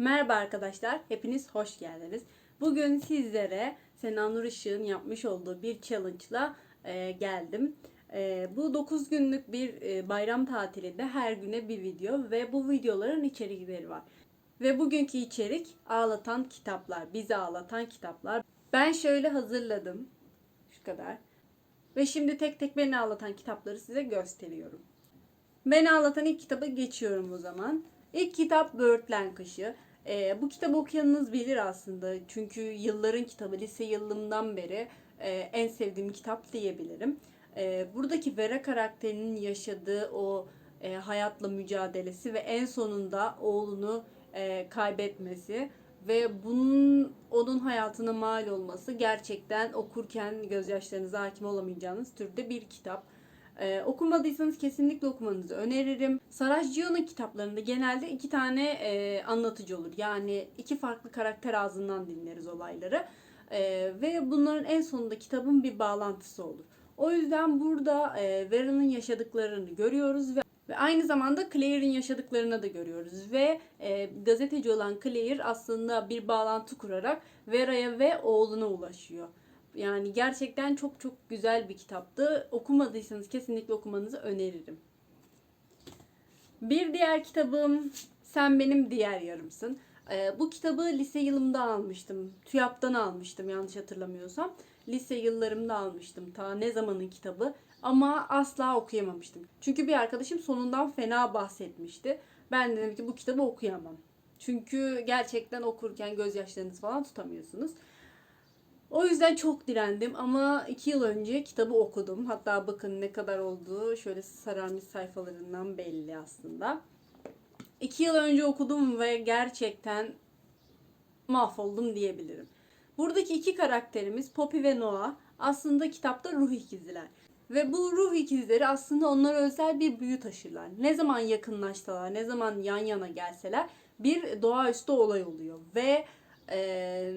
Merhaba arkadaşlar, hepiniz hoş geldiniz. Bugün sizlere Sena Nur Işık'ın yapmış olduğu bir challenge'la e, geldim. E, bu 9 günlük bir e, bayram tatilinde her güne bir video ve bu videoların içerikleri var. Ve bugünkü içerik ağlatan kitaplar, bizi ağlatan kitaplar. Ben şöyle hazırladım, şu kadar. Ve şimdi tek tek beni ağlatan kitapları size gösteriyorum. Beni ağlatan ilk kitabı geçiyorum o zaman. İlk kitap Böğürtlen Kışı. Ee, bu kitabı okuyanınız bilir aslında. Çünkü yılların kitabı, lise yılımdan beri e, en sevdiğim kitap diyebilirim. E, buradaki Vera karakterinin yaşadığı o e, hayatla mücadelesi ve en sonunda oğlunu e, kaybetmesi ve bunun onun hayatına mal olması gerçekten okurken gözyaşlarınıza hakim olamayacağınız türde bir kitap. Ee, okumadıysanız kesinlikle okumanızı öneririm. Sarajcio'nun kitaplarında genelde iki tane e, anlatıcı olur. Yani iki farklı karakter ağzından dinleriz olayları. Ee, ve bunların en sonunda kitabın bir bağlantısı olur. O yüzden burada e, Vera'nın yaşadıklarını görüyoruz ve ve aynı zamanda Claire'in yaşadıklarını da görüyoruz. Ve e, gazeteci olan Claire aslında bir bağlantı kurarak Vera'ya ve oğluna ulaşıyor. Yani gerçekten çok çok güzel bir kitaptı. Okumadıysanız kesinlikle okumanızı öneririm. Bir diğer kitabım Sen Benim Diğer Yarımsın. Ee, bu kitabı lise yılımda almıştım. TÜYAP'tan almıştım yanlış hatırlamıyorsam. Lise yıllarımda almıştım. Ta ne zamanın kitabı. Ama asla okuyamamıştım. Çünkü bir arkadaşım sonundan fena bahsetmişti. Ben dedim ki bu kitabı okuyamam. Çünkü gerçekten okurken gözyaşlarınızı falan tutamıyorsunuz. O yüzden çok direndim ama iki yıl önce kitabı okudum. Hatta bakın ne kadar olduğu şöyle sararmış sayfalarından belli aslında. İki yıl önce okudum ve gerçekten mahvoldum diyebilirim. Buradaki iki karakterimiz Poppy ve Noah aslında kitapta ruh ikizler. Ve bu ruh ikizleri aslında onlara özel bir büyü taşırlar. Ne zaman yakınlaşsalar, ne zaman yan yana gelseler bir doğaüstü olay oluyor. Ve e,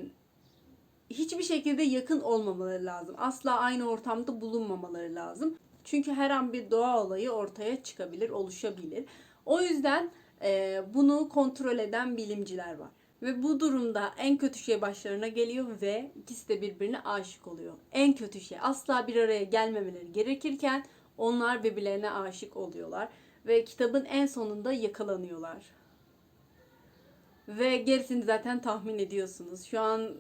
hiçbir şekilde yakın olmamaları lazım. Asla aynı ortamda bulunmamaları lazım. Çünkü her an bir doğa olayı ortaya çıkabilir, oluşabilir. O yüzden e, bunu kontrol eden bilimciler var. Ve bu durumda en kötü şey başlarına geliyor ve ikisi de birbirine aşık oluyor. En kötü şey asla bir araya gelmemeleri gerekirken onlar birbirlerine aşık oluyorlar. Ve kitabın en sonunda yakalanıyorlar. Ve gerisini zaten tahmin ediyorsunuz. Şu an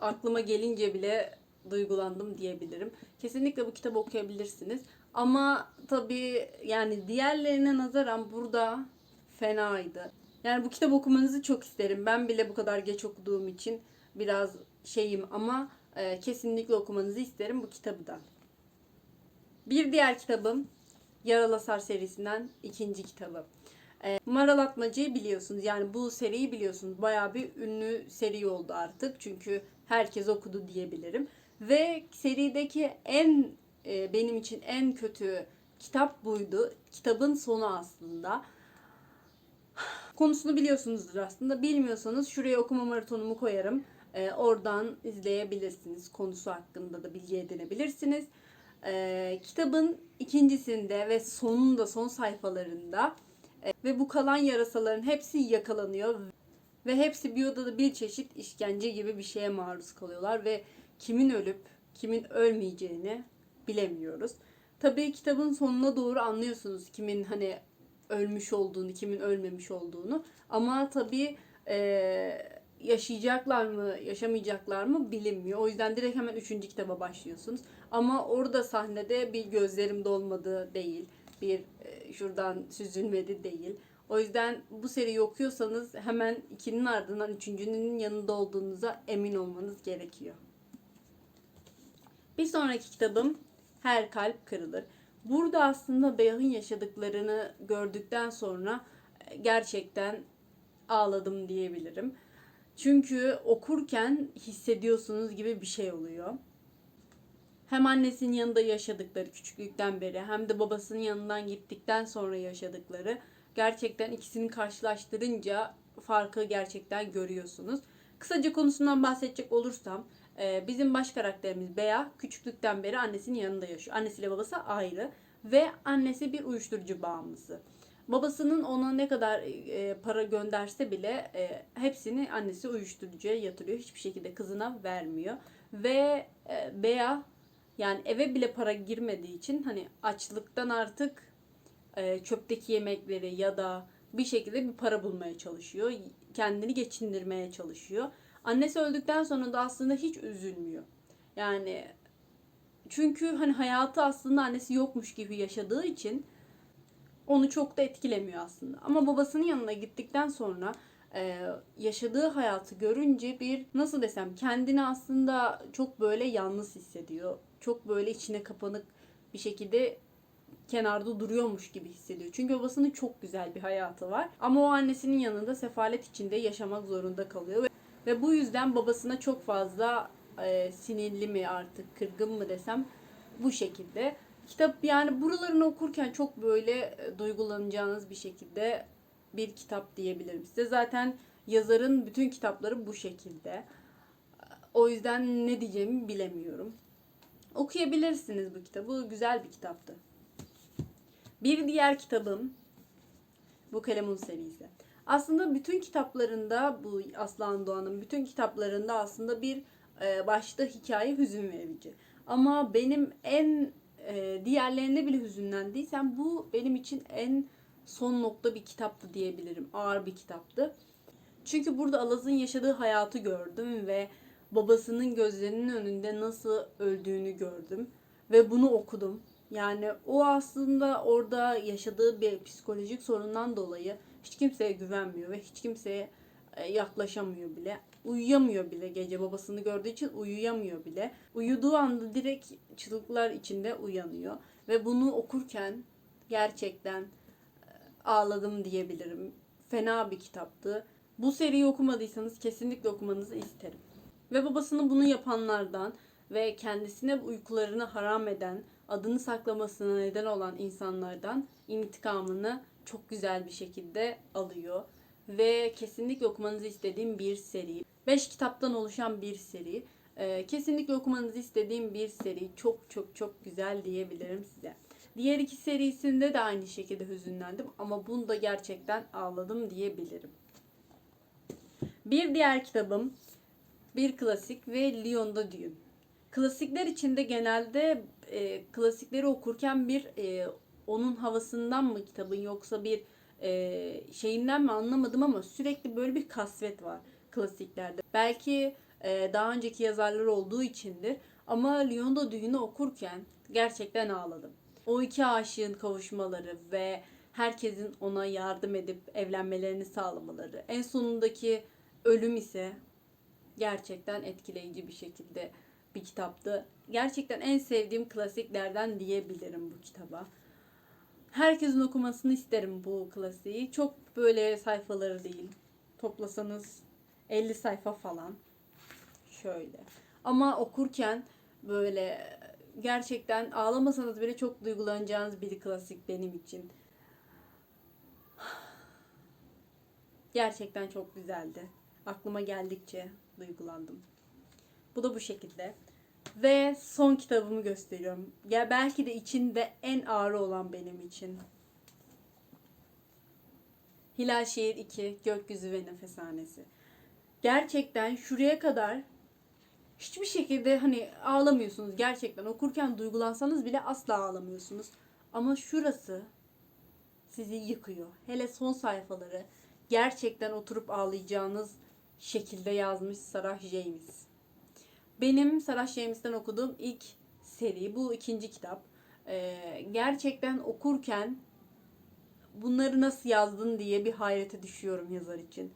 aklıma gelince bile duygulandım diyebilirim. Kesinlikle bu kitabı okuyabilirsiniz. Ama tabii yani diğerlerine nazaran burada fenaydı. Yani bu kitabı okumanızı çok isterim. Ben bile bu kadar geç okuduğum için biraz şeyim ama e, kesinlikle okumanızı isterim bu kitabı da. Bir diğer kitabım Yaralasar serisinden ikinci kitabı. E, Maral Atmaca'yı biliyorsunuz. Yani bu seriyi biliyorsunuz. Bayağı bir ünlü seri oldu artık. Çünkü herkes okudu diyebilirim. Ve serideki en e, benim için en kötü kitap buydu. Kitabın sonu aslında. Konusunu biliyorsunuzdur aslında. Bilmiyorsanız şuraya okuma maratonumu koyarım. E, oradan izleyebilirsiniz. Konusu hakkında da bilgi edinebilirsiniz. E, kitabın ikincisinde ve sonunda son sayfalarında e, ve bu kalan yarasaların hepsi yakalanıyor ve hepsi bir odada bir çeşit işkence gibi bir şeye maruz kalıyorlar ve kimin ölüp kimin ölmeyeceğini bilemiyoruz. Tabii kitabın sonuna doğru anlıyorsunuz kimin hani ölmüş olduğunu, kimin ölmemiş olduğunu. Ama tabii e, yaşayacaklar mı, yaşamayacaklar mı bilinmiyor. O yüzden direkt hemen üçüncü kitaba başlıyorsunuz. Ama orada sahnede bir gözlerim dolmadı değil. Bir e, şuradan süzülmedi değil. O yüzden bu seriyi okuyorsanız hemen ikinin ardından üçüncünün yanında olduğunuza emin olmanız gerekiyor. Bir sonraki kitabım Her Kalp Kırılır. Burada aslında Beyah'ın yaşadıklarını gördükten sonra e, gerçekten ağladım diyebilirim. Çünkü okurken hissediyorsunuz gibi bir şey oluyor. Hem annesinin yanında yaşadıkları küçüklükten beri hem de babasının yanından gittikten sonra yaşadıkları gerçekten ikisini karşılaştırınca farkı gerçekten görüyorsunuz. Kısaca konusundan bahsedecek olursam e, bizim baş karakterimiz Bea küçüklükten beri annesinin yanında yaşıyor. Annesiyle babası ayrı ve annesi bir uyuşturucu bağımlısı. Babasının ona ne kadar e, para gönderse bile e, hepsini annesi uyuşturucuya yatırıyor. Hiçbir şekilde kızına vermiyor. Ve Bea yani eve bile para girmediği için hani açlıktan artık e, çöpteki yemekleri ya da bir şekilde bir para bulmaya çalışıyor. Kendini geçindirmeye çalışıyor. Annesi öldükten sonra da aslında hiç üzülmüyor. Yani çünkü hani hayatı aslında annesi yokmuş gibi yaşadığı için onu çok da etkilemiyor aslında. Ama babasının yanına gittikten sonra e, yaşadığı hayatı görünce bir nasıl desem kendini aslında çok böyle yalnız hissediyor. Çok böyle içine kapanık bir şekilde kenarda duruyormuş gibi hissediyor. Çünkü babasının çok güzel bir hayatı var. Ama o annesinin yanında sefalet içinde yaşamak zorunda kalıyor. Ve, ve bu yüzden babasına çok fazla e, sinirli mi artık kırgın mı desem bu şekilde. Kitap yani buralarını okurken çok böyle e, duygulanacağınız bir şekilde bir kitap diyebilirim size. Zaten yazarın bütün kitapları bu şekilde. O yüzden ne diyeceğimi bilemiyorum. Okuyabilirsiniz bu kitabı. Güzel bir kitaptı. Bir diğer kitabım bu Kalemun serisi. Aslında bütün kitaplarında bu Aslan Doğan'ın bütün kitaplarında aslında bir e, başta hikaye hüzün verici. Ama benim en e, diğerlerinde bile hüzünlendiysem bu benim için en son nokta bir kitaptı diyebilirim. Ağır bir kitaptı. Çünkü burada Alaz'ın yaşadığı hayatı gördüm ve babasının gözlerinin önünde nasıl öldüğünü gördüm ve bunu okudum. Yani o aslında orada yaşadığı bir psikolojik sorundan dolayı hiç kimseye güvenmiyor ve hiç kimseye e, yaklaşamıyor bile. Uyuyamıyor bile gece babasını gördüğü için uyuyamıyor bile. Uyuduğu anda direkt çığlıklar içinde uyanıyor. Ve bunu okurken gerçekten e, ağladım diyebilirim. Fena bir kitaptı. Bu seriyi okumadıysanız kesinlikle okumanızı isterim. Ve babasının bunu yapanlardan ve kendisine uykularını haram eden, adını saklamasına neden olan insanlardan intikamını çok güzel bir şekilde alıyor. Ve kesinlikle okumanızı istediğim bir seri. 5 kitaptan oluşan bir seri. Ee, kesinlikle okumanızı istediğim bir seri. Çok çok çok güzel diyebilirim size. Diğer iki serisinde de aynı şekilde hüzünlendim ama bunda gerçekten ağladım diyebilirim. Bir diğer kitabım bir klasik ve Lyon'da Düğün. Klasikler içinde genelde e, klasikleri okurken bir e, onun havasından mı kitabın yoksa bir e, şeyinden mi anlamadım ama sürekli böyle bir kasvet var klasiklerde. Belki e, daha önceki yazarlar olduğu içindir ama Lyon'da Düğün'ü okurken gerçekten ağladım. O iki aşığın kavuşmaları ve herkesin ona yardım edip evlenmelerini sağlamaları. En sonundaki ölüm ise gerçekten etkileyici bir şekilde bir kitaptı. Gerçekten en sevdiğim klasiklerden diyebilirim bu kitaba. Herkesin okumasını isterim bu klasiği. Çok böyle sayfaları değil. Toplasanız 50 sayfa falan. Şöyle. Ama okurken böyle gerçekten ağlamasanız bile çok duygulanacağınız bir klasik benim için. Gerçekten çok güzeldi. Aklıma geldikçe duygulandım. Bu da bu şekilde. Ve son kitabımı gösteriyorum. Ya belki de içinde en ağır olan benim için. Hilal Şehir 2 Gökyüzü ve Nefeshanesi. Gerçekten şuraya kadar hiçbir şekilde hani ağlamıyorsunuz gerçekten. Okurken duygulansanız bile asla ağlamıyorsunuz. Ama şurası sizi yıkıyor. Hele son sayfaları gerçekten oturup ağlayacağınız şekilde yazmış Sarah James. Benim Sarah James'ten okuduğum ilk seri. Bu ikinci kitap. Ee, gerçekten okurken bunları nasıl yazdın diye bir hayrete düşüyorum yazar için.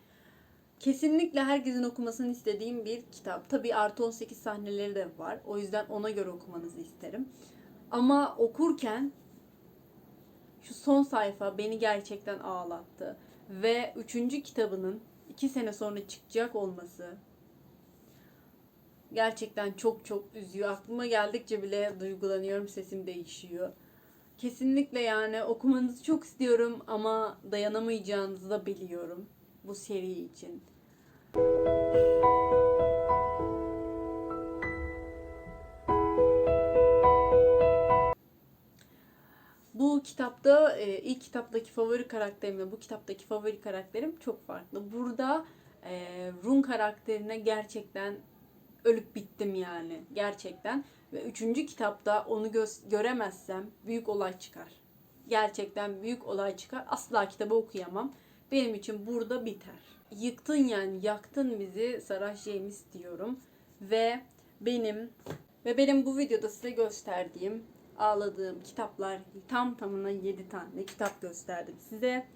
Kesinlikle herkesin okumasını istediğim bir kitap. Tabi artı 18 sahneleri de var. O yüzden ona göre okumanızı isterim. Ama okurken şu son sayfa beni gerçekten ağlattı. Ve üçüncü kitabının iki sene sonra çıkacak olması gerçekten çok çok üzüyor. Aklıma geldikçe bile duygulanıyorum, sesim değişiyor. Kesinlikle yani okumanızı çok istiyorum ama dayanamayacağınızı da biliyorum bu seri için. Bu kitapta e, ilk kitaptaki favori karakterimle bu kitaptaki favori karakterim çok farklı. Burada e, Run karakterine gerçekten ölüp bittim yani gerçekten. Ve üçüncü kitapta onu gö- göremezsem büyük olay çıkar. Gerçekten büyük olay çıkar. Asla kitabı okuyamam. Benim için burada biter. Yıktın yani yaktın bizi Sarah James diyorum. Ve benim ve benim bu videoda size gösterdiğim ağladığım kitaplar tam tamına 7 tane kitap gösterdim size.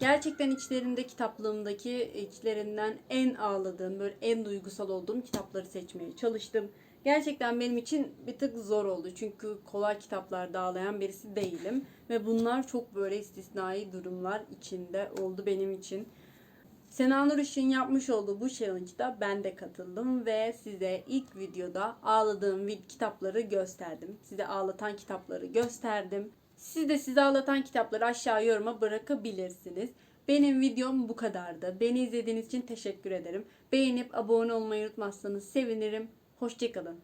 Gerçekten içlerinde kitaplığımdaki içlerinden en ağladığım, böyle en duygusal olduğum kitapları seçmeye çalıştım. Gerçekten benim için bir tık zor oldu. Çünkü kolay kitaplarda ağlayan birisi değilim. Ve bunlar çok böyle istisnai durumlar içinde oldu benim için. Sena Nur Işık'ın yapmış olduğu bu challenge'da ben de katıldım ve size ilk videoda ağladığım kitapları gösterdim. Size ağlatan kitapları gösterdim. Siz de sizi ağlatan kitapları aşağı yoruma bırakabilirsiniz. Benim videom bu kadardı. Beni izlediğiniz için teşekkür ederim. Beğenip abone olmayı unutmazsanız sevinirim. Hoşçakalın.